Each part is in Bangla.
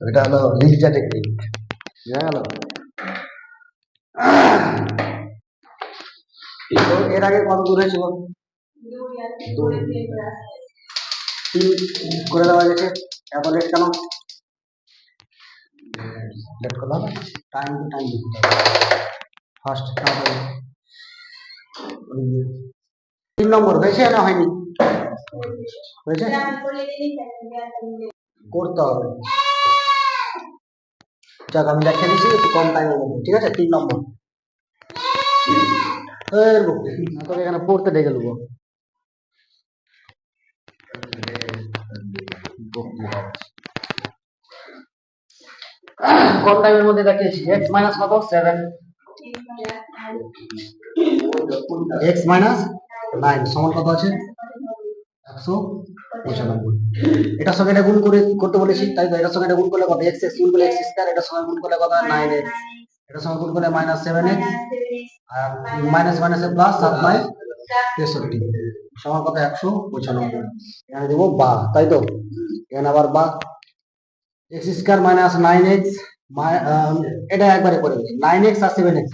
এটা হলো লিজা টেকনিক বুঝা গেল এর আগে কত দূর হয়েছিল করে দেওয়া গেছে এত লেট কেন? লেট করলে হবে। টাইম টু টাইম ফার্স্ট তিন নম্বর, হয়েছে না হয়নি? হয়েছে? করতে হবে। যাক, আমি দেখে দিচ্ছি একটু কম টাইমের মধ্যে, ঠিক আছে? তিন নম্বর। তোকে এখানে পড়তে ডেকে কম টাইমের মধ্যে দেখিয়েছি। এক্স মাইনাস কত? সেভেন এক্স মাইনাস নাইন সমান কত আছে? একশো পঁচানব্বই। এটার সঙ্গে এটা গুণ করে করতে বলেছি তাই তো এটার সঙ্গে এটা গুণ করলে কত? এক্স এক্স গুণ করলে এক্স স্কোয়ার এটার সঙ্গে গুণ করলে কত? নাইন এক্স এটার সঙ্গে গুণ করলে মাইনাস সেভেন এক্স আর মাইনাস মাইনাসে প্লাস সাত নয় তেষট্টি। সমান কত? একশো পঁচানব্বই। এখানে দেবো বা তাই তো? এখানে আবার বা। X square minus nine X এটা একবারে করে নাইন এক্স আর সেভেন এক্স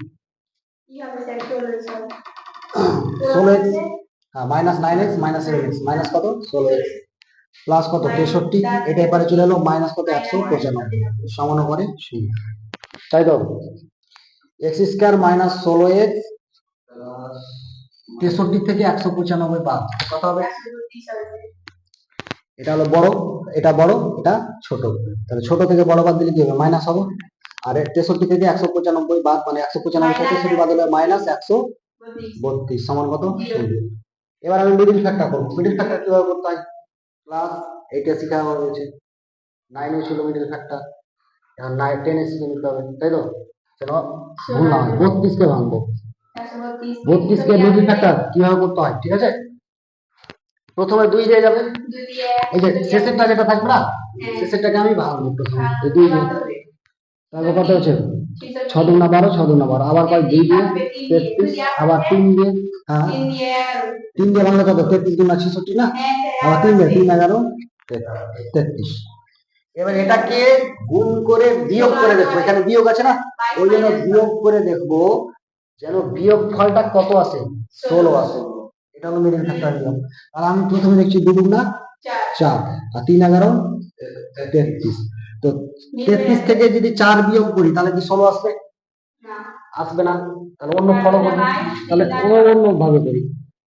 ষোলো X minus nine X minus seven X minus কত? ষোলো এক্স প্লাস কত? তেষট্টি। এটা এবারে চলে এলো মাইনাস কত? একশো পঁচানব্বই। সমান করে শূন্য। তাই তো? এক্স স্কোয়ার মাইনাস ষোলো এক্স তেষট্টি থেকে একশো পঁচানব্বই বাদ কত হবে? এটা হলো বড়, এটা বড়, এটা ছোট। তাহলে ছোট থেকে বড় বাদ দিলে কি হবে? মাইনাস হবে। আর তেষট্টি থেকে একশো পঁচানব্বই বাদ মানে একশো পঁচানব্বই থেকে তেষট্টি বাদ হলে মাইনাস একশো বত্রিশ। সমান কত? এবার আমি মিডিল ফ্যাক্টর করব। মিডিল ফ্যাক্টর কীভাবে করতে হয়? প্লাস এইটা শিখা হয়েছে নাইনে ছিল মিডিল ফ্যাক্টর এখন নাইন টেনে শিখে নিতে হবে তাই তো? ভুল না হয়। বত্রিশকে ভাঙবো। বত্রিশকে মিডিল ফ্যাক্টর কীভাবে করতে হয়? ঠিক আছে? প্রথমে দুই দিয়ে যাবে। এই যে শেষেরটা যেটা থাকবে না? শেষেরটাকে আমি ভাঙবো প্রথমে। দুই দিয়ে। তারপর কত হচ্ছে? ছ দুগুণা বারো ছ দুগুণা বারো। আবার কয় দুই দিয়ে তেত্রিশ আবার তিন দিয়ে হ্যাঁ। তিন দিয়ে ভাঙলে কত? তেত্রিশ দুগুণা ছেষট্টি না? আবার তিন দিয়ে তিন এগারো তেত্রিশ। এবার এটাকে গুণ করে বিয়োগ করে দেখব? এখানে বিয়োগ আছে না? ওই জন্য বিয়োগ করে দেখব যেন বিয়োগ ফলটা কত আসে? ষোলো আসে। এটা হলো মিডিল ফ্যাক্টর নিয়ম। আর আমি প্রথমে দেখছি দুগুণা চার। আর তিন এগারো তেত্রিশ। তো তেত্রিশ থেকে যদি চার বিয়োগ করি তাহলে কি ষোলো আসবে? আসবে না। তাহলে অন্য ফলো করি তাহলে অন্য ভাবে করি।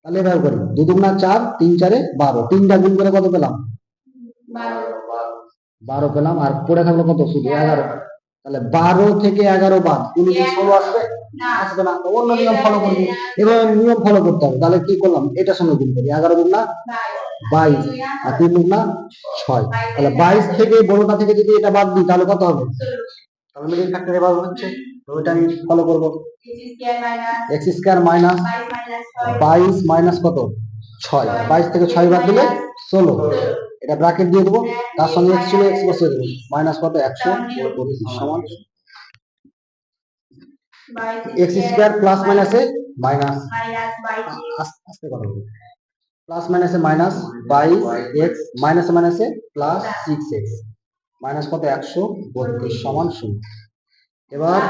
তাহলে এভাবে করি। দু দুগুণা চার তিন চারে বারো। তিনটা গুণ করে কত পেলাম? বারো। পেলাম। আর পড়ে থাকল কত? শুধু এগারো। তাহলে বারো থেকে এগারো বাদ। কোনো কি ষোলো আসবে? আসবে না। অন্য নিয়ম ফলো করব। এবার নিয়ম ফলো করতে হবে। তাহলে কি করলাম? এটার সঙ্গে গুণ করি। এগারো গুণ না? বাইশ। আর তিন গুণ না ছয়। তাহলে বাইশ থেকে বড়টা থেকে যদি এটা বাদ দিই, তাহলে কত হবে? তাহলে মিডিল হচ্ছে। ওইটা আমি ফলো এক্স স্কোয়ার মাইনাস বাইশ মাইনাস কত? ছয়। বাইশ থেকে ছয় বাদ দিলে ষোলো। এটা ব্র্যাকেট দিয়ে দেবো। তার সঙ্গে এক্স ছিল এক্স বসিয়ে দেবো। মাইনাস কত? একশো। পঁচিশ সমান এক্স স্কোয়ার প্লাস মাইনাসে মাইনাস আস্তে কথা বলব। প্লাস মাইনাসে মাইনাস বাইশ এক্স মাইনাসে মাইনাসে প্লাস সিক্স এক্স মাইনাস কত? একশো বত্রিশ, সমান শূন্য। এবার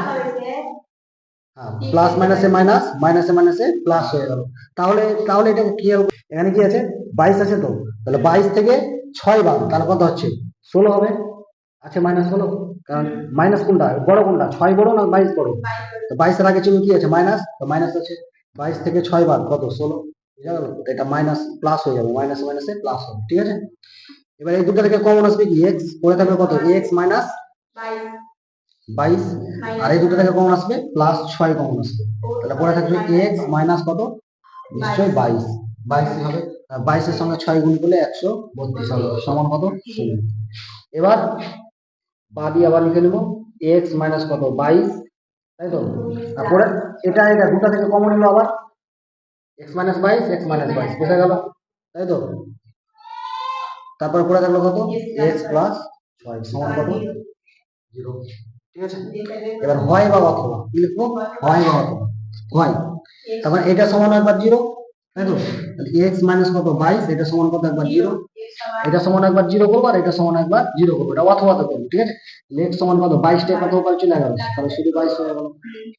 হ্যাঁ প্লাস মাইনাসে মাইনাস মাইনাসে মাইনাসে প্লাস হয়ে গেল। তাহলে তাহলে এটা কি হবে? এখানে কি আছে? বাইশ আছে তো? তাহলে বাইশ থেকে ছয় বাদ তাহলে কত হচ্ছে? ষোলো হবে। আছে মাইনাস ষোলো কারণ মাইনাস কোনটা? বড় কোনটা? ছয় বড় না বাইশ বড়? বাইশের আগে চিহ্ন কি আছে? মাইনাস তো মাইনাস আছে। বাইশ থেকে ছয় বাদ কত? ষোলো। এটা মাইনাস প্লাস হয়ে যাবে মাইনাস মাইনাসে প্লাস হবে ঠিক আছে? এবার এই দুটো থেকে কমন আসবে কি? এক্স পরে থাকবে কত? এক্স মাইনাস বাইশ। আর এই দুটো থেকে কমন আসবে প্লাস ছয় কমন আসবে। তাহলে পরে থাকবে এক্স মাইনাস কত? নিশ্চয়ই বাইশ। বাইশ হবে? বাইশের সঙ্গে ছয় গুণ করলে একশো বত্রিশ হবে। সমান কত? শূন্য। এবার বাদি আবার লিখে নেব এক্স মাইনাস কত? বাইশ তাই তো? তারপরে এটা এটা দুটো থেকে কমন এলো আবার। এক্স মাইনাস বাইশ এক্স মাইনাস বাইশ বোঝা গেল? তাই তো? তারপর পরে থাকল কত? এক্স প্লাস ছয়, সমান কত? জিরো। ঠিক আছে? এবার হয় বা অথবা? কি হয় বা অথবা? হয়। তারপর এটা সমান একবার জিরো, তাই তো? এক্স মাইনাস কত? বাইশ এটা সমান কত? একবার জিরো। এটা সমান একবার জিরো করব আর এটা সমান একবার জিরো করব। এটা অথবা তো করব, ঠিক আছে? লেখ সমান কত? বাইশটা কত উপরে চলে গেল তাহলে শুধু বাইশ হয়ে গেল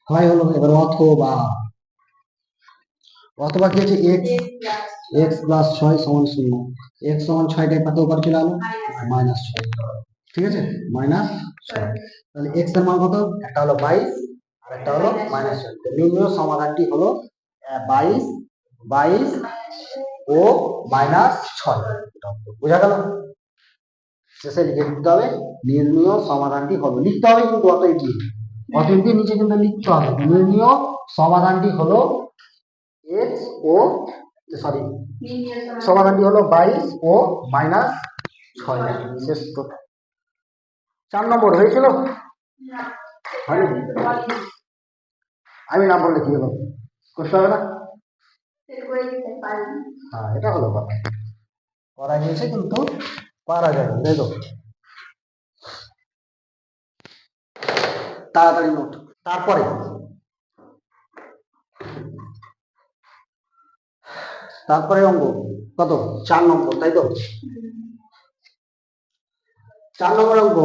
হয় হলো, এবার অথবা। অথবা কি হচ্ছে এক্স এক্স প্লাস ছয়। সমান শূন্য। এক্স সমান ছয়টা কত উপরে চলে গেল মাইনাস ছয়। ঠিক আছে? মাইনাস ছয়। তাহলে এক্সের মান কত? একটা হলো বাইশ আর একটা হলো মাইনাস ছয়। নির্ণয় সমাধানটি হলো বাইশ বাইশ ও মাইনাস ছয়। বোঝা গেল? শেষে লিখে দিতে হবে নির্ণয় সমাধানটি হলো লিখতে হবে কিন্তু অত এগিয়ে অত এগিয়ে নিচে কিন্তু লিখতে হবে। নির্ণয় সমাধানটি হলো এক্স ও সরি সমাধানটি হলো বাইশ ও মাইনাস ছয়। শেষ চার নম্বর হয়েছিল? আমি না বললে কি হলো করতে হবে না? হ্যাঁ এটা হলো কথা। করা গিয়েছে কিন্তু পারা তাই তো? তাড়াতাড়ি নোট। তারপরে। তারপরে অঙ্ক? কত? চার নম্বর, তাই তো? চার নম্বর অঙ্ক?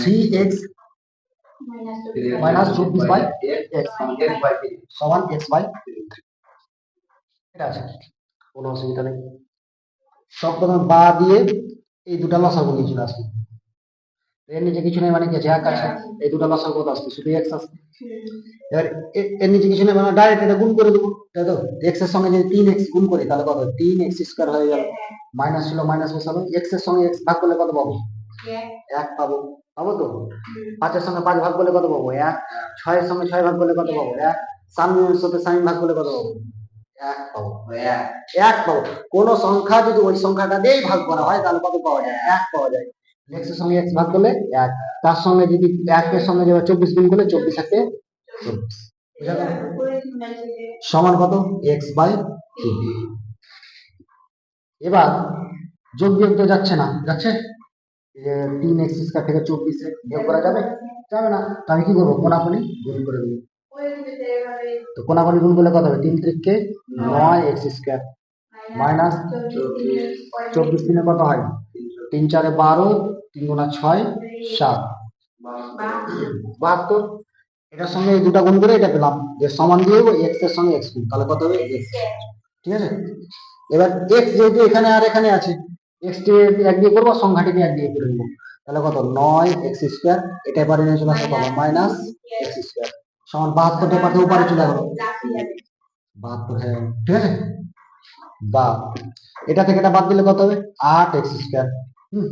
থ্রি এক্স মাইনাস চব্বিশ বাই সমান এক্স বাই এটা আছে। কোনো অসুবিধা নেই। সব প্রথমে বা দিয়ে এই দুটা লসাগু নিয়ে চলে আসবে। এর নিচে কিছু নেই মানে কি আছে? এক আছে। এই দুটা লসাগু আসবে শুধু এক্স আসবে এবার এর নিচে কিছু নেই মানে ডাইরেক্ট এটা গুণ করে দেবো। তাই তো এক্সের সঙ্গে যদি তিন এক্স গুণ করি তাহলে কত? তিন এক্স স্কোয়ার হয়ে গেল। মাইনাস ছিল মাইনাস বসাবো এক্সের সঙ্গে এক্স ভাগ করলে কত পাবো? এক পাবো। পাবো তো? পাঁচের সঙ্গে পাঁচ ভাগ করলে কত পাবো? এক। ছয়ের সঙ্গে ছয় ভাগ করলে কত পাবো? এক। সামনের সাথে সাইন ভাগ করলে কত পাবো? এক পাবো। এক। পাবো। কোন সংখ্যা যদি ওই সংখ্যাটা দিয়েই ভাগ করা হয় তাহলে কত পাওয়া যায়? এক পাওয়া যায়। এক্সের সঙ্গে এক্স ভাগ করলে এক। তার সঙ্গে যদি একের সঙ্গে যদি চব্বিশ গুণ করলে চব্বিশ একে চব্বিশ। বুঝা গেল? সমান কত? এক্স বাই এবার যোগ বিয়োগ তো যাচ্ছে না, যাচ্ছে? যে তিন এক্স স্কোয়ার থেকে চব্বিশে বিয়োগ করা যাবে? যাবে না। তো আমি কি করব? কোনাকুনি গুণ করে দেবো। তো কোনাকুনি গুণ করলে কত হবে? তিন ত্রিককে নয় এক্স স্কোয়ার মাইনাস চব্বিশ দিনে কত হয়? তিন চারে বারো, তিন গুণা ছয়, সাত। বাহাত্তর। এটার সঙ্গে এই দুটা গুণ করে এটা পেলাম যে সমান দিয়ে দেবো এক্সের সঙ্গে এক্স গুণ, তাহলে কত হবে? এক্স ঠিক আছে? এবার এক্স যেহেতু এখানে আর এখানে আছে এক্স টি এক দিয়ে করব সংখ্যাটিকে এক দিয়ে করে নেব। তাহলে কত? নয় এক্স স্কোয়ার এটা এবারে নিয়ে চলে আসবে কত? মাইনাস এক্স স্কোয়ার সমান বাহাত্তরটা পাঠিয়ে উপরে চলে গেল বাহাত্তর হ্যাঁ। ঠিক আছে? বা এটা থেকে এটা বাদ দিলে কত হবে? আট এক্স স্কোয়ার হুম।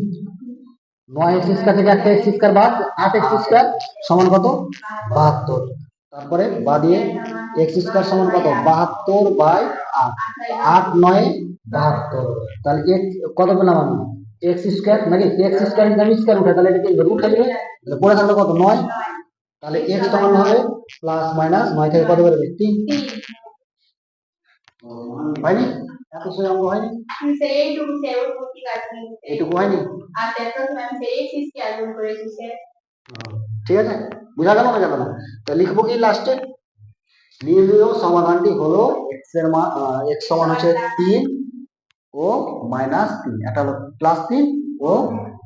নয় এক্স স্কোয়ার থেকে একটা এক্স স্কোয়ার বাদ, আট এক্স স্কোয়ার সমান কত? বাহাত্তর। তারপরে বা দিয়ে এক্স স্কোয়ার সমান কত? বাহাত্তর বাই আট। আট নয়, বাহাত্তর। তাহলে এক্স কত পেলাম আমি? এক্স স্কোয়ার নাকি এক্স স্কোয়ার আমি স্কোয়ার উঠে তাহলে এটা কি রুট থাকবে তাহলে পড়ে থাকলে কত? নয়। তাহলে এক্স সমান হবে প্লাস মাইনাস নয় থেকে কত বেরোবে? তিন। হয়নি? এত সে অঙ্ক হয়নি? এইটুকু হয়নি? ঠিক আছে বোঝা গেল না গেল না তো লিখব কি লাস্টে নির্ণয় সমাধানটি হলো এক্সের মান এক্স সমান হচ্ছে তিন ও মাইনাস তিন। একটা হলো প্লাস তিন ও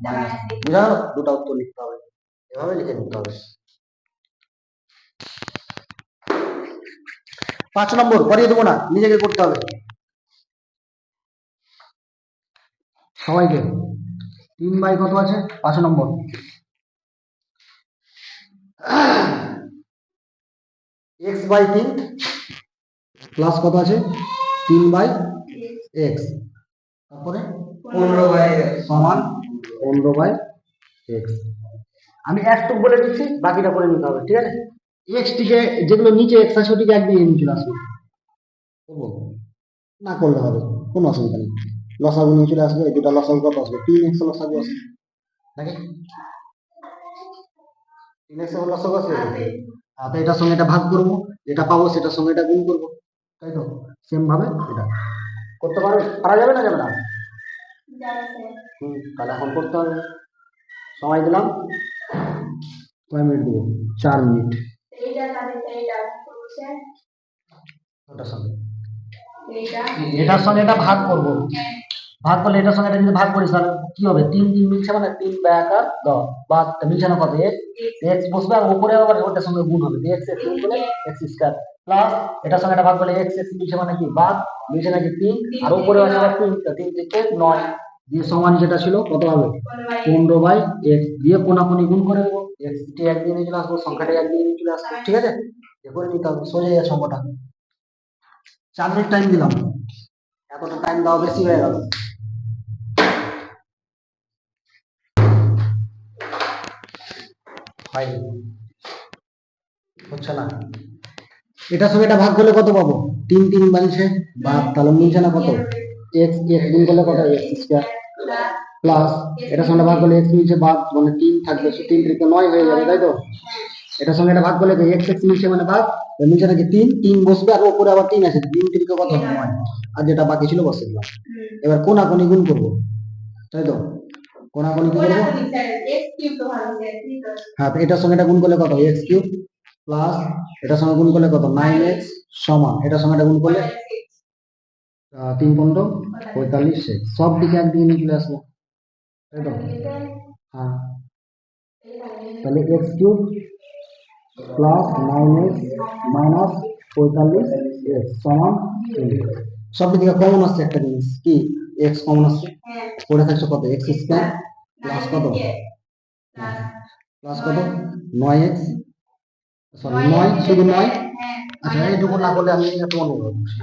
মাইনাস বোঝা গেল? দুটা উত্তর লিখতে হবে। এভাবে লিখে নিতে হবে। পাঁচ নম্বর করিয়ে দেবো না, নিজেকে করতে হবে। সবাইকে, তিন বাই কত আছে? পাঁচ নম্বর। এক্স বাই তিন প্লাস কত আছে? তিন বাই এক্স তারপরে পনেরো বাই সমান পনেরো বাই এক্স আমি একটু বলে দিচ্ছি, বাকিটা করে নিতে হবে, ঠিক আছে? এক্স টিকে যেগুলো নিচে এক্স আছে, ওটিকে এক দিয়ে নিয়ে চলে আসবে করব? না করলে হবে কোনো অসুবিধা নেই। লসাগু নিয়ে চলে আসবে দুটা লসাগু কত আসবে। তিন এক্স লসাগু আসবে নাকি? তিন এক্স লসাগু আসবে আর তো এটার সঙ্গে এটা ভাগ করব, যেটা পাবো সেটার সঙ্গে এটা গুণ করব। তাই তো? সেম ভাবে এটা। করতে পারবে? পারা যাবে না যাবে না হুম, তাহলে এখন করতে হবে। সময় দিলাম। কয় মিনিট দেবো? চার মিনিট। ওটার সঙ্গে? এটার সঙ্গে এটা ভাগ করব। ভাগ করলে এটার সঙ্গে এটা যদি ভাগ করিস তাহলে কি হবে? তিন তিন মিলছে মানে তিন ব্যাক আর দশ। বা মিলছে না কত? এক্স বসবে আর উপরে আবার ওটার সঙ্গে গুণ হবে। এক্স এক্স গুণ করলে এক্স স্কোয়ার প্লাস এটার সঙ্গে এটা ভাগ করলে এক্স এক্স মিলছে মানে কি? বাদ। মিলছে নাকি তিন? আর উপরে আছে আবার তিন। তিন থেকে নয়। দিয়ে সমান যেটা ছিল কত হবে? পনেরো বাই এক্স দিয়ে কোনাকুনি গুণ করে দেবো। এক্স টি একদিন চলে আসব সংখ্যাটা একদিন চলে আসবে। ঠিক আছে? করে নিতে হবে সোজা যাচ্ছে অঙ্কটা চার মিনিট টাইম দিলাম। এতটা টাইম দেওয়া বেশি হয়ে গেল। হয়নি হচ্ছে না। এটার সঙ্গে এটা ভাগ করলে কত পাবো? তিন তিন বানছে বাদ তাহলে মিলছে না কত? এক্স এক্স গুণ করলে কত? এক্স স্কোয়ার প্লাস এটার সঙ্গে ভাগ করলে এক্স মিলছে বাদ মানে তিন থাকবে তিন থেকে নয় হয়ে যাবে, তাই তো? এটার সঙ্গে এটা ভাগ করলে এক্স এক্স মিলছে মানে তো নিচে নাকি তিন তিন বসবে আর ওপরে আবার তিন আছে তিন তিনকে কত? নয় আর যেটা বাকি ছিল বসে দিলাম। এবার কোনাকুনি গুণ করব। তাই তো? কোনাকুনি কি করব? হ্যাঁ তো এটার সঙ্গে এটা গুণ করলে কত? এক্স কিউব প্লাস এটার সঙ্গে গুণ করলে কত? নাইন এক্স সমান। এটার সঙ্গে এটা গুণ করলে? তিন পনেরো পঁয়তাল্লিশ। এক্স সব দিকে একদিকে নিয়ে চলে আসব। তাই তো? হ্যাঁ। তাহলে X cube plus nine X minus, পঁয়তাল্লিশ এক্স সমান। সব দিকে কমন আসছে একটা জিনিস, কি? এক্স কমন আসছে পড়ে থাকছে কত? এক্স স্কোয়ার প্লাস কত? প্লাস কত? নয় এক্স সরি নয়, শুধু নয়? আচ্ছা এইটুকু না করলে আমি একটু অনুভব করছি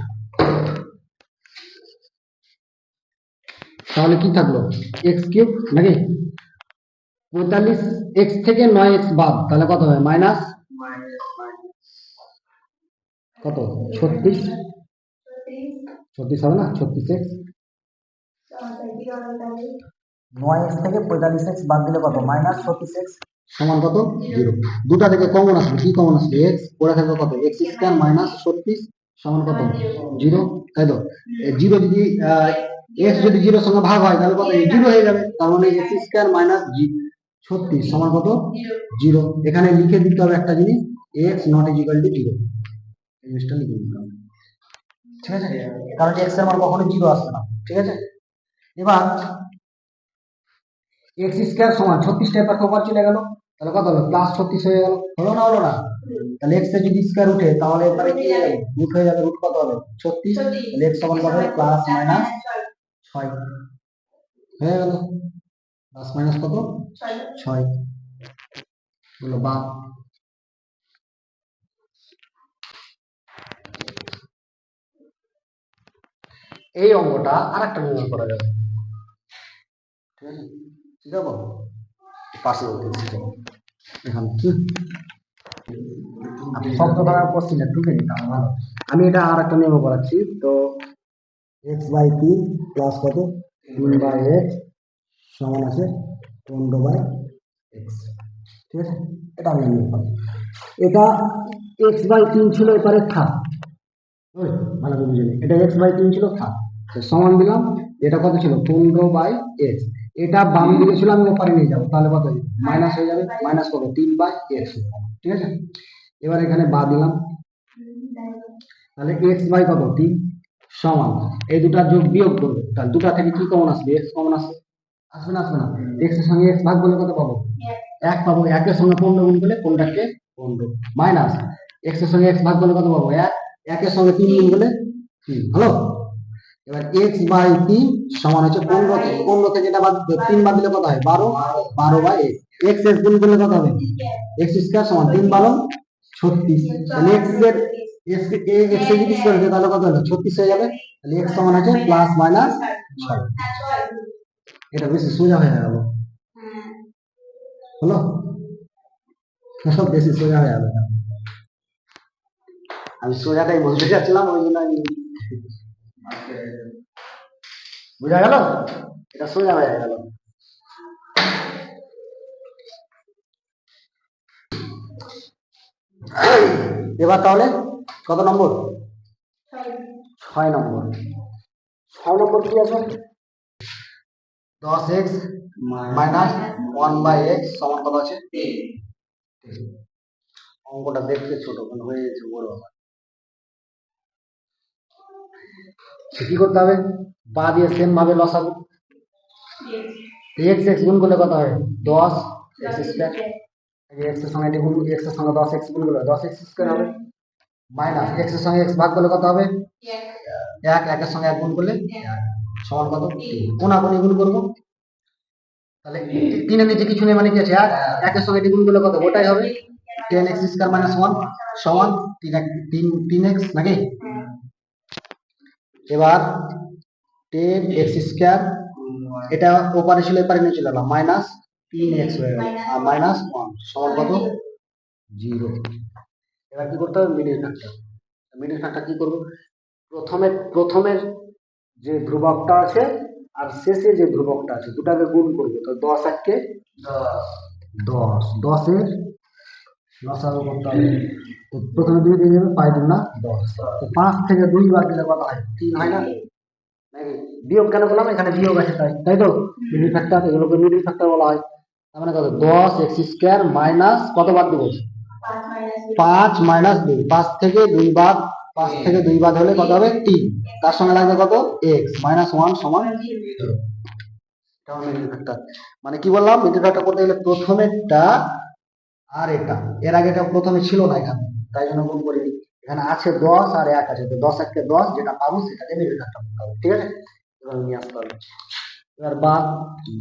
তাহলে কি থাকল? এক্স কিউব নাকি? পঁয়তাল্লিশ এক্স থেকে নয় এক্স বাদ, তাহলে কত হবে মাইনাস কত? ছত্রিশ? ছত্রিশ হবে না? ছত্রিশ এক্স নয় এক্স থেকে পঁয়তাল্লিশ এক্স বাদ দিলে কত? মাইনাস ছত্রিশ এক্স সমান কত? জিরো। দুটা থেকে কমন আসবে। কি কমন আসবে? এক্স পড়ে থাকবে কত? এক্স স্কোয়ার মাইনাস ছত্রিশ সমান কত? জিরো। তাই তো জিরো যদি এক্স যদি জিরোর সঙ্গে ভাগ হয় তাহলে কত? জিরো হয়ে যাবে। তার মানে এক্স স্কোয়ার মাইনাস ছত্রিশ সমান কত? জিরো। এখানে লিখে দিতে হবে একটা জিনিস। X not equal to zero জিনিসটা লিখে দিতে হবে ঠিক আছে? কারণ এক্সের মান কখনো জিরো আসবে না। ঠিক আছে? এবার এক্স স্কোয়ার সমান ছত্রিশ টাইপের খবর চলে গেল। তাহলে কত হবে প্লাস ছত্রিশ হয়ে গেল। হলো না হলো না? তাহলে এক্সের যদি স্কোয়ার উঠে, তাহলে এবারে কি হয়ে যাবে? রুট হয়ে যাবে। রুট কত হবে? ছত্রিশ। তাহলে এক্স সমান কত প্লাস মাইনাস ছয়। হয়ে গেল। প্লাস মাইনাস কত? ছয়। হলো বা এই অঙ্কটা আর একটা নির্ণয় করা যাবে। ঠিক আছে? পাশে এখন কি? আমি এটা আর একটা নিয়ম করাচ্ছি, তো এক্স বাই তিন প্লাস কত? তিন বাই এক্স সমান আছে পনেরো বাই এক্স ঠিক আছে? এটা আমি নিয়ম করলাম এটা এক্স বাই তিন ছিল এবারে থাক ভালো করে বুঝে এটা এক্স বাই তিন ছিল থাক সমান দিলাম, এটা কত ছিল? পনেরো বাই এক্স এটা বাম দিকে ছিল, আমি ওপারে নিয়ে যাব, তাহলে কত মাইনাস হয়ে যাবে মাইনাস কত? তিন বাই এক্স ঠিক আছে? এবার এখানে বা দিলাম। তাহলে এক্স বাই কত? তিন। সমান। এই দুটা যোগ বিয়োগ করব। তাহলে দুটা থেকে কি কমন আসবে? এক্স কমন আসবে? আসবে না আসবে না। এক্সের সঙ্গে এক্স ভাগ করলে কত পাবো? এক পাবো। একের সঙ্গে পনেরো গুণ করলে পনেরোকে পনেরো। মাইনাস এক্সের সঙ্গে এক্স ভাগ করলে কত পাবো? এক। একের সঙ্গে তিন গুণ করলে তিন। হলো এবার এক্স বাই তিন সমান হচ্ছে পনেরো থেকে পনেরো থেকে এটা বাদ তিন বাদ দিলে কত হয়? বারো। বারো বাই এক্স এক্স গুণ করলে কত হবে? এক্স স্কোয়ার সমান তিন বারো। ছত্রিশ। তাহলে এক্সের এক্স এক্সের যদি স্কোয়ার হচ্ছে তাহলে কত হবে ছত্রিশ হয়ে যাবে। তাহলে এক্স সমান আছে প্লাস মাইনাস ছয়। এটা বেশি সোজা হয়ে গেল হলো? সব বেশি সোজা হয়ে গেল আমি সোজাটাই বলতে যাচ্ছিলাম ওই জন্য আমি বুঝা গেল? এটা সোজা হয়ে গেল। এবার তাহলে কত নম্বর? ছয় নম্বর। ছয় নম্বর কি আছে? দশ x minus one by x সমান কত আছে? অঙ্কটা দেখতে ছোট হয়ে গেছে বড়। কি করতে হবে? বা দিয়ে সেম ভাবে লসাগু। এক্স এক্স গুণ করলে কত হয়? দশ এক্স স্কোয়ার এক্সের সঙ্গে এটি গুণ এক্সের সঙ্গে দশ এক্স গুণ করলে দশ এক্স স্কোয়ার হবে। মাইনাস এক্সের সঙ্গে এক্স ভাগ করলে কত হবে? এক। একের সঙ্গে এক গুণ করলে। সমান কত? কোনাকুনি গুণ করব। তাহলে তিনের নিচে কিছু নেই মানে কি আছে? এক। একের সঙ্গে গুণ করলে কত? ওটাই হবে। Ten x square minus one সমান তিন এক্স নাকি? এবার টেন এক্স স্কোয়ার, এটা ওপারে ছিল, এপারে নিয়ে চলে এলাম মাইনাস তিন এক্স হয়ে গেল, আর মাইনাস ওয়ান, সমান কত? জিরো। এবার কি করতে হবে? Middle factor. মিডিল ফ্যাক্টর কি করব? প্রথমে প্রথমের যে ধ্রুবকটা আছে, আর শেষে যে ধ্রুবকটা আছে, দুটাকে গুণ করব, তো দশ এককে দশ। দশের লসাগু করতে হবে তো প্রথমে দুই দিয়ে যাবে পাই না। দশ তো পাঁচ থেকে দুই বার দিলে কত হয়। তিন হয় না? বিয়োগ কেন বললাম এখানে বিয়োগ আছে, তাই তাই তো? মিডিল ফ্যাক্টর এগুলোকে মিডিল ফ্যাক্টর বলা হয়। তার মানে কত? দশ এক্স স্কোয়ার মাইনাস কত বার দেবো? পাঁচ মাইনাস দুই। পাঁচ থেকে দুই বাদ পাঁচ থেকে দুই বাদ হলে কত হবে? তিন। তার সঙ্গে লাগবে কত? এক্স মাইনাস ওয়ান সমান। মানে কি বললাম? মিডিল করতে গেলে প্রথমেরটা আর এটা। এর আগে এটা প্রথমে ছিল না এখানে। তাই জন্য গুণ করিনি এখানে আছে দশ আর এক আছে তো দশ এককে দশ যেটা পাবো সেটাকে ফ্যাক্টর করতে হবে ঠিক আছে? এবার নিয়ে আসতে হবে। এবার বা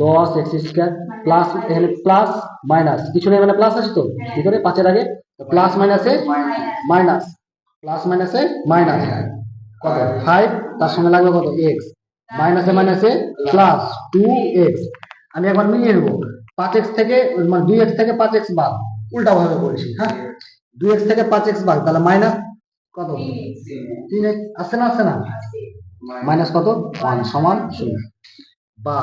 দশ এক্স স্কোয়ার প্লাস এখানে প্লাস মাইনাস কিছু নেই মানে প্লাস আছে তো? ভিতরে পাঁচের আগে প্লাস মাইনাসে মাইনাস প্লাস মাইনাসে মাইনাস কত? ফাইভ তার সঙ্গে লাগবে কত? এক্স মাইনাসে মাইনাসে প্লাস টু এক্স আমি একবার মিলিয়ে নেব। পাঁচ এক্স থেকে মানে দুই এক্স থেকে পাঁচ এক্স বাদ। উল্টা ভাবে বলছি হ্যাঁ? দুই এক্স থেকে পাঁচ এক্স বাদ, তাহলে মাইনাস কত? তিন এক্স আসছে না আসছে না? মাইনাস কত? ওয়ান সমান শূন্য। বা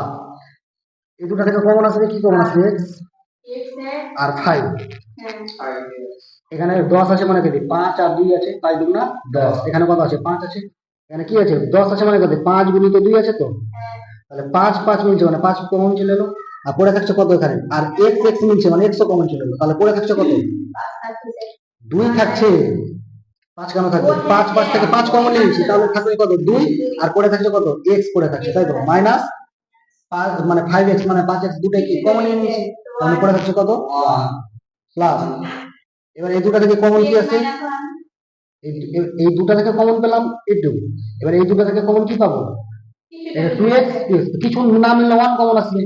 এই দুটা থেকে কমন আসবে কি কমন আসবে এক্স আর ফাইভ এখানে দশ আছে মানে কত? পাঁচ আর দুই আছে পাঁচ দুগুণা দশ। এখানে কত আছে? পাঁচ আছে। এখানে কি আছে? দশ আছে মানে কত? পাঁচ গুণিত দুই আছে তো? তাহলে পাঁচ পাঁচ মিলছে মানে পাঁচ কমন চলে এলো। আর পড়ে থাকছে কত এখানে? আর এক্স এক্স মিলছে মানে এক্সও কমন চলে এলো। তাহলে পড়ে থাকছে কত? দুই থাকছে পাঁচ কেন থাকবে? পাঁচ পাঁচ থেকে পাঁচ কমন নিয়েছি তাহলে থাকবে কত? দুই আর পড়ে থাকছে কত? এক্স পড়ে থাকছে তাই তো? মাইনাস পাঁচ মানে ফাইভ এক্স মানে পাঁচ এক্স দুটাই কি কমন নিয়ে নিয়েছি? তাহলে পড়ে থাকছে কত? প্লাস এবার এই দুটা থেকে কমন কি আছে? এই দুটা থেকে কমন পেলাম এইটুকু এবার এই দুটা থেকে কমন কি পাবো? টু এক্স কিছু না মিললে ওয়ান কমন আসবে।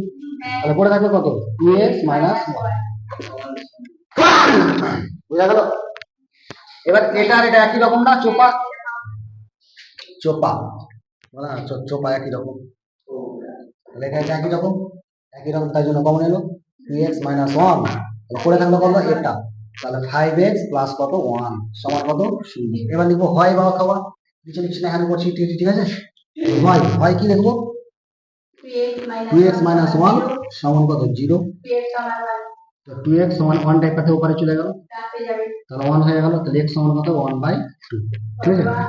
তাহলে পড়ে থাকবে কত? টু এক্স মাইনাস বোঝা গেল? এবার এটা আর এটা একই রকম না? চোপা? চোপা। না, চোপা একই রকম। তাহলে এটা একই রকম? একই রকম তাই জন্য কমন এলো? টু এক্স মাইনাস ওয়ান পড়ে থাকল কত? এটা তাহলে ফাইভ এক্স প্লাস কত? ওয়ান সমান কত? শূন্য। এবার লিখব হয় বা অথবা নিচে লিখছি না এখানে করছি ঠিক আছে হয় হয় কি লিখব? টু এক্স মাইনাস ওয়ান সমান কত? জিরো তো টু এক্স সমান ওয়ান টাইপ পাতে উপরে চলে গেল। তাহলে ওয়ান হয়ে গেল, তাহলে এক্স সমান কত? ওয়ান বাই টু ঠিক আছে?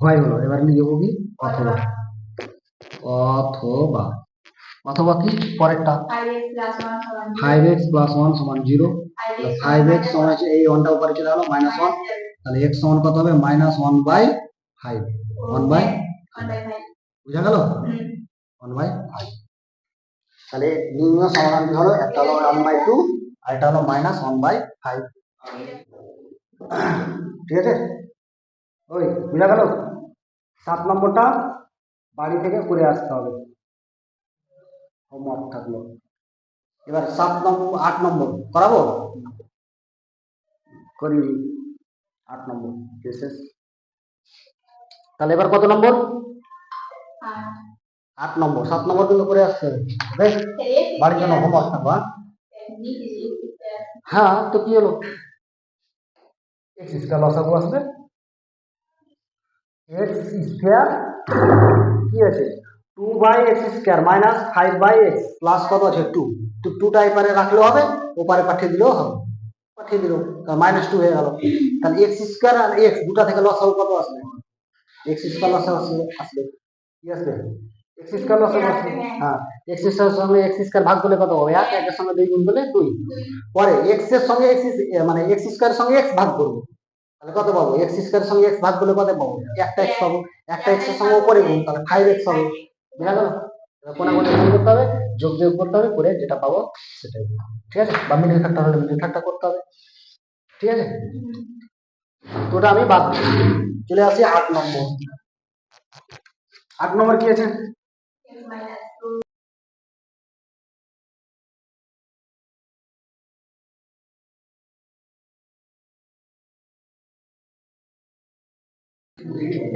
হয় হলো এবার লিখব কি? অথবা অথবা অথবা কি? পরেরটা। ফাইভ এক্স প্লাস ওয়ান সমান জিরো ফাইভ এক্স সমান এই ওয়ানটা উপরে চলে গেল মাইনাস ওয়ান তাহলে এক্স সমান কত হবে? Minus one by five one by বুঝা গেল? ওয়ান বাই ফাইভ তাহলে নির্ণয় সমাধানটি হলো একটা হলো ওয়ান বাই টু আর এটা হলো মাইনাস ওয়ান বাই ফাইভ ঠিক আছে? ওই বুঝা গেল? সাত নম্বরটা বাড়ি থেকে করে আসতে হবে। হোমওয়ার্ক থাকল। এবার সাত নম্বর আট নম্বর করাবো? করি। আট নম্বর শেষ। তাহলে এবার কত নম্বর? আট। নম্বর সাত নম্বর কিন্তু করে আসতে হবে। বেশ? বাড়ির জন্য হোমওয়ার্ক থাকব হ্যাঁ? হ্যাঁ তো কি হলো? এক্স স্কোয়ার লসাগু আসবে? এক্স স্কোয়ার কি আছে? Two by x square minus five by x plus কত আছে? টু তো টুটা এপারে রাখলেও হবে ওপারে পাঠিয়ে দিলেও হবে। পাঠিয়ে দিল মাইনাস টু হয়ে গেল। তাহলে এক্স স্কোয়ার আর এক্স দুটা থেকে লসাগু কত আসবে? এক্স স্কোয়ার লসাগু আসবে আসবে। কি আসবে? এক্স স্কোয়ার লসাগু আসবে? হ্যাঁ। এক্স স্কোয়ার সঙ্গে এক্স স্কোয়ার ভাগ করলে কত হবে? এক একের সঙ্গে দুই গুণ করলে দুই। পরে এক্সের সঙ্গে এক্স মানে এক্স স্কোয়ার সঙ্গে এক্স ভাগ করব। তাহলে কত পাবো? এক্স স্কোয়ার সঙ্গে এক্স ভাগ করলে কত পাবো? একটা এক্স পাবো। একটা এক্সের সঙ্গে উপরে গুণ তাহলে ফাইভ এক্স হবে। বুঝা গেল? কোনা কোনা গুণ করতে হবে যোগ যোগ করতে হবে করে যেটা পাবো সেটাই ঠিক আছে? বা মিডিল ফ্যাক্টর হলে মিডিল ফ্যাক্টর করতে হবে। ঠিক আছে? তো ওটা আমি বাদ চলে আসি আট নম্বর। আট নম্বর কি আছে?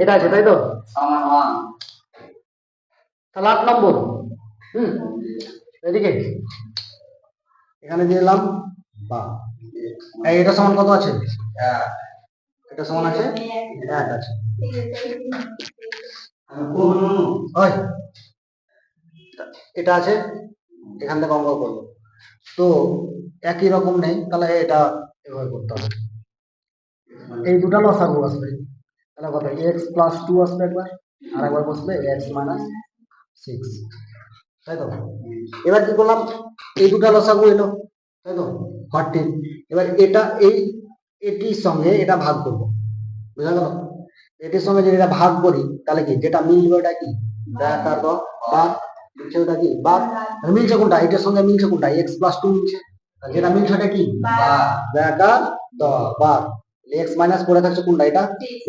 এটা আছে তাই তো? তাহলে আট নম্বর। হুম এদিকে। এখানে দিয়ে দিলাম বা। এটা সমান কত আছে? এটা সমান আছে? এক আছে। এটা আছে? এখান থেকে অঙ্ক করব। তো একই রকম নেই তাহলে এটা এভাবে করতে হবে। এই দুটা লসাগু আসবে। তাহলে কত? এক্স প্লাস টু আসবে একবার আর একবার বসবে এক্স মাইনাস সিক্স তাই তো? এবার কি করলাম? এই দুটা লসাগু এলো তাই তো? ফর্টিন এবার এটা এই এটির সঙ্গে এটা ভাগ করব। বুঝা গেল? এটির সঙ্গে যদি এটা ভাগ করি তাহলে কি? যেটা মিলবে ওটা কি? ব্যাকার দ বা মিলছে ওটা কি? বা মিলছে কোনটা? এটার সঙ্গে মিলছে কোনটা? এক্স প্লাস টু মিলছে। যেটা মিলছে ওটা কি? ব্যাকার দ বা। এক্স মাইনাস পড়ে থাকছে কোনটা? এটা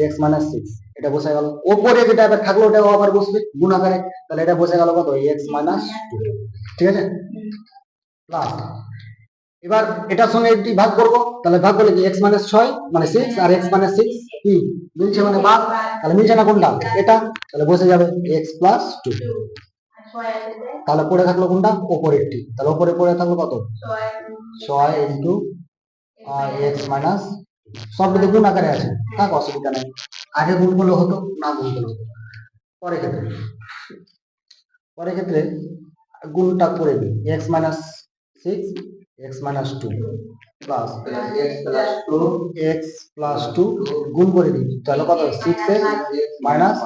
এক্স মাইনাস সিক্স এটা বসে গেল। ওপরে যেটা এবার থাকল ওটা আবার বসবে। গুণ আকারে। তাহলে এটা বসে গেল কত? এক্স মাইনাস ঠিক আছে? প্লাস এবার এটার সঙ্গে এটি ভাগ করব। তাহলে ভাগ করলে কি? এক্স মাইনাস ছয় মানে সিক্স আর এক্স মাইনাস সিক্স কি মিলছে মানে ভাগ। তাহলে মিলছে না কোনটা? এটা। তাহলে বসে যাবে এক্স প্লাস টু তাহলে পড়ে থাকল কোনটা? ওপরেরটি তাহলে ওপরে পড়ে থাকল কত? ছয়। ইন্টু এক্স মাইনাস সব দিকে গুণ আকারে আছে। থাক অসুবিধা নেই। আগে গুণ করলে হতো না গুণ করলে হতো। পরের ক্ষেত্রে। পরের ক্ষেত্রে গুণটা করে দিই। X minus six x minus two plus x plus two x plus two গুণ করে দিই। তাহলে কত? সিক্স এক্স মাইনাস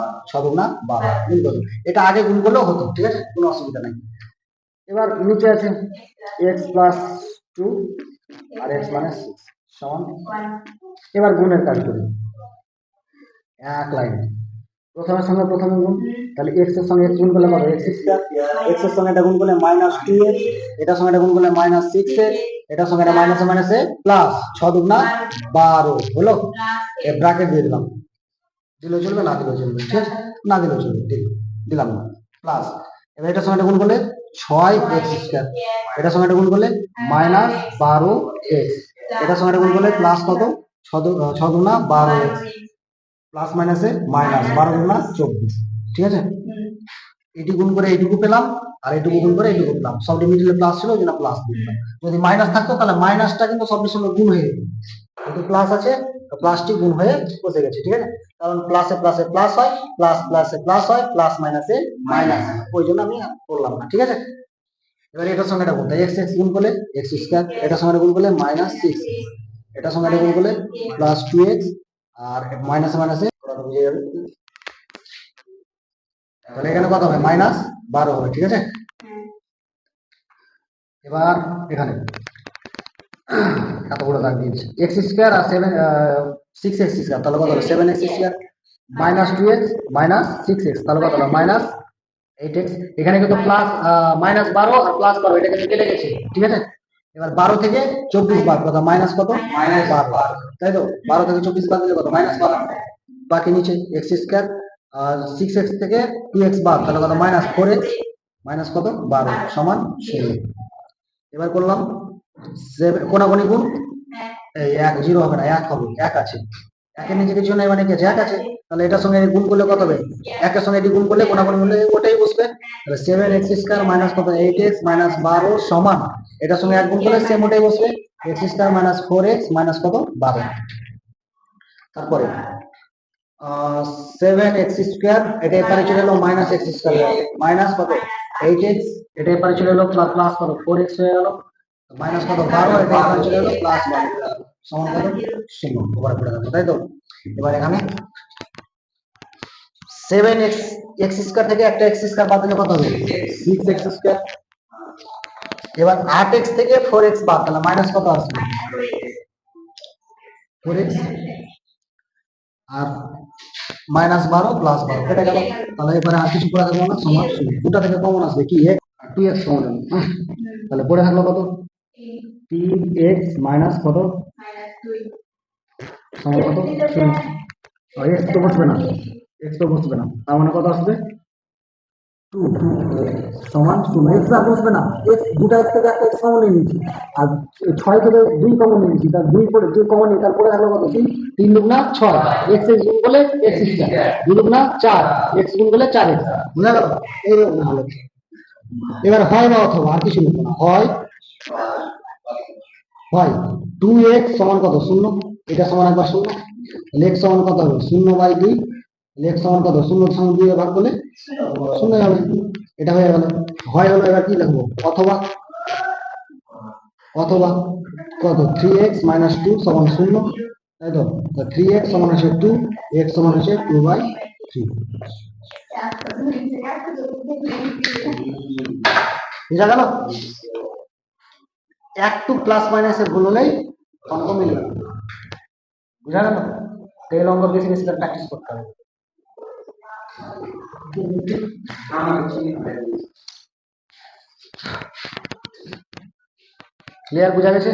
না বারো। গুণ করব এটা আগে গুণ করলেও হতো ঠিক আছে? কোনো অসুবিধা নেই। এবার নিচে আছে। এক্স প্লাস টু আর এক্স মাইনাস সিক্স সমান। এবার গুণের কাজ করি। এক লাইন। প্রথমের সঙ্গে প্রথমে গুণ, তাহলে এক্সের সঙ্গে গুণ করলে কত? এক্স স্কয়ার এক্সের সঙ্গে এটা গুণ করলে মাইনাস টু এক্স এটার সঙ্গে এটা গুণ করলে মাইনাস সিক্স এটার সঙ্গে এটা মাইনাসে মাইনাসে প্লাস ছ দুগুণা বারো। হলো? এ ব্র্যাকেট দিয়ে দিলাম। দিলেও চলবে, না দিলেও চলবে। ঠিক আছে? না দিলেও চলবে দিল দিলাম না। প্লাস এবার এটার সঙ্গে এটা গুণ করলে ছয় এক্স স্কয়ার এটার সঙ্গে এটা গুণ করলে মাইনাস বারো এক্স এটার সঙ্গে গুণ করলে প্লাস কত? ছ দুগুণা বারো প্লাস মাইনাসে মাইনাস বারো দুগুণা চব্বিশ। ঠিক আছে? এটি গুণ করে এইটুকু পেলাম, আর এইটুকু গুণ করে এইটুকু পেলাম। সবটি মিডিলে প্লাস ছিল, ওই জন্য প্লাস দিলাম। যদি মাইনাস থাকতো, তাহলে মাইনাসটা কিন্তু সবটির সঙ্গে গুণ হয়ে যেত। প্লাস আছে প্লাসটি গুণ হয়ে বসে গেছে, ঠিক আছে? কারণ প্লাসে প্লাসে প্লাস হয় প্লাস প্লাসে প্লাস হয় প্লাস মাইনাসে মাইনাস ওই জন্য আমি করলাম না, ঠিক আছে? এবার এটার সঙ্গে এটা গুণ এক্স এক্স গুণ করলে এক্স স্কোয়ার এটার সঙ্গে গুণ করলে মাইনাস সিক্স এটার সঙ্গে এটা গুণ করলে প্লাস টু এক্স আর মাইনাসে মাইনাসে বুঝে যাবে তাহলে এখানে কত হবে? মাইনাস বারো হবে ঠিক আছে? এবার এখানে এত বড় দাগ দিয়েছি। এক্স স্কোয়ার আর সেভেন সিক্স এক্স স্কোয়ার তাহলে কত হবে? Seven x square minus two x minus six x তাহলে কত হবে? মাইনাস এইট এক্স এখানে কিন্তু প্লাস মাইনাস বারো। আর প্লাস বারো এটা কিন্তু কেটে গেছে ঠিক আছে? এবার বারো থেকে চব্বিশ বার কত মাইনাস কত? মাইনাস বারো। তাই তো? বারো থেকে চব্বিশ বার কত? মাইনাস বারো। বাকি নিচে এক্স স্কোয়ার আর সিক্স এক্স থেকে টু এক্স বার তাহলে কত? মাইনাস ফোর এক্স মাইনাস কত? বারো সমান ষোলো। এবার করলাম কোনাগুনি গুণ এই এক জিরো হবে না এক হবে এক আছে। একের নিচে কিছু নেই মানে কি আছে? এক আছে। তাহলে এটার সঙ্গে গুণ করলে কত হবে? একের সঙ্গে এটি গুণ করলে কোনাগুনি গুণলে ওটাই বসবে সেভেন এক্স স্কোয়ার মাইনাস কত? এইট এক্স মাইনাস বারো সমান। এটার সঙ্গে এক গুণ সেম ওটাই বসবে। X square minus four x minus কত? বারো। তারপরে সেভেন এক্স স্কোয়ার এটা এপারে চলে এলো মাইনাস এক্স স্কোয়ার মাইনাস কত? এইট এক্স এটা এপারে চলে এলো প্লাস প্লাস কত? ফোর এক্স হয়ে গেল। মাইনাস কত? বারো, এটা এপারে চলে এলো প্লাস বারো। সমান কত? শূন্য। তাই তো? এবার এখানে সেভেন এক্স এক্স স্কোয়ার থেকে একটা এক্স স্কোয়ার বাদ দিলে কত হবে? সিক্স এক্স স্কোয়ার এবার আট এক্স থেকে ফোর এক্স বাদ তাহলে মাইনাস কত আসবে? ফোর এক্স আর মাইনাস বারো প্লাস বারো কেটে গেল। তাহলে এবারে আর কিছু করা থাকল না সমান শূন্য দুটা থেকে কমন আসবে কি? এক্স আর টু এক্স সমান হবে। হ্যাঁ, তাহলে পড়ে থাকল কত? তিন এক্স মাইনাস কত? সমান কত? শূন্য এক্স তো বসবে না। এক্স বসবে না। মানে আসবে? সমান এক্স আর বসবে না। এক্স দুটা এক থেকে এক্স ছয় থেকে দুই কমন তার দুই পরে কমন তিন। ছয়। এক্স এক্স করলে এক্স দুগুণা চার। এক্স এক্স এবার হয় বা অথবা আর কিছু হয়। হয়। এক্স সমান কত? শূন্য। এটা সমান একবার শূন্য। লেখ সমান কত? হবে শূন্য বাই দুই লেখ সমান কত? শূন্য সমান দুই ভাগ করলে? শূন্য হবে। এটা হয়ে গেল। হয় হলো এবার কি লিখব? অথবা অথবা কত? থ্রি এক্স মাইনাস টু সমান শূন্য। তাই তো? থ্রি এক্স সমান হচ্ছে টু এক্স সমান হচ্ছে টু বাই থ্রি বুঝা গেল? একটু প্লাস মাইনাসের ভুল হলেই অঙ্ক মিলবে। বুঝা গেল? তেল অঙ্ক বেশি বেশি প্র্যাকটিস করতে হবে। ক্লিয়ার বোঝা গেছে?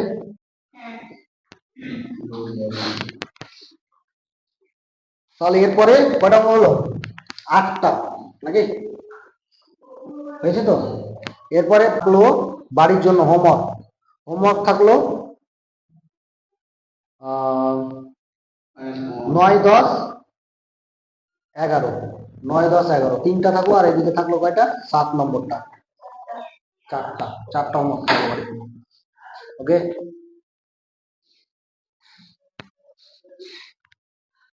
তাহলে এরপরে কটা হলো? আটটা, নাকি? হয়েছে তো? এরপরে থাকল বাড়ির জন্য হোমওয়ার্ক। হোমওয়ার্ক থাকল নয়, দশ, এগারো। নয়, দশ, এগারো। তিনটা থাকল আর এদিকে থাকল কয়টা? সাত নম্বরটা। চারটা। চারটা থাকল ওকে?